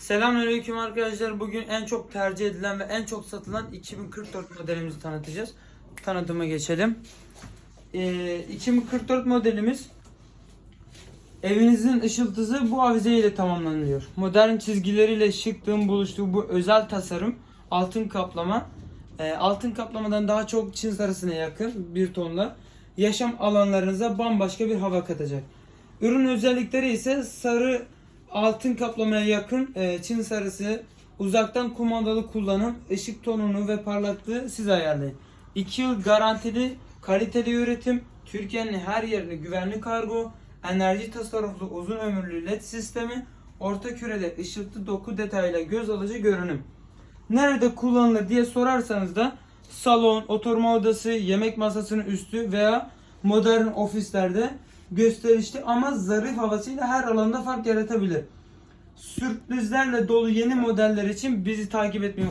Selamünaleyküm arkadaşlar. Bugün en çok tercih edilen ve en çok satılan 2044 modelimizi tanıtacağız. Tanıtıma geçelim. Ee, 2044 modelimiz evinizin ışıltısı bu avize ile tamamlanıyor. Modern çizgileriyle şıklığın buluştuğu bu özel tasarım altın kaplama. Ee, altın kaplamadan daha çok çin sarısına yakın bir tonla yaşam alanlarınıza bambaşka bir hava katacak. Ürün özellikleri ise sarı altın kaplamaya yakın e, çin sarısı, uzaktan kumandalı kullanım, ışık tonunu ve parlaklığı siz ayarlayın. 2 yıl garantili, kaliteli üretim, Türkiye'nin her yerine güvenli kargo, enerji tasarruflu uzun ömürlü led sistemi, orta kürede ışıltı doku detayla göz alıcı görünüm. Nerede kullanılır diye sorarsanız da salon, oturma odası, yemek masasının üstü veya modern ofislerde gösterişli ama zarif havasıyla her alanda fark yaratabilir. Sürprizlerle dolu yeni modeller için bizi takip etmeyi.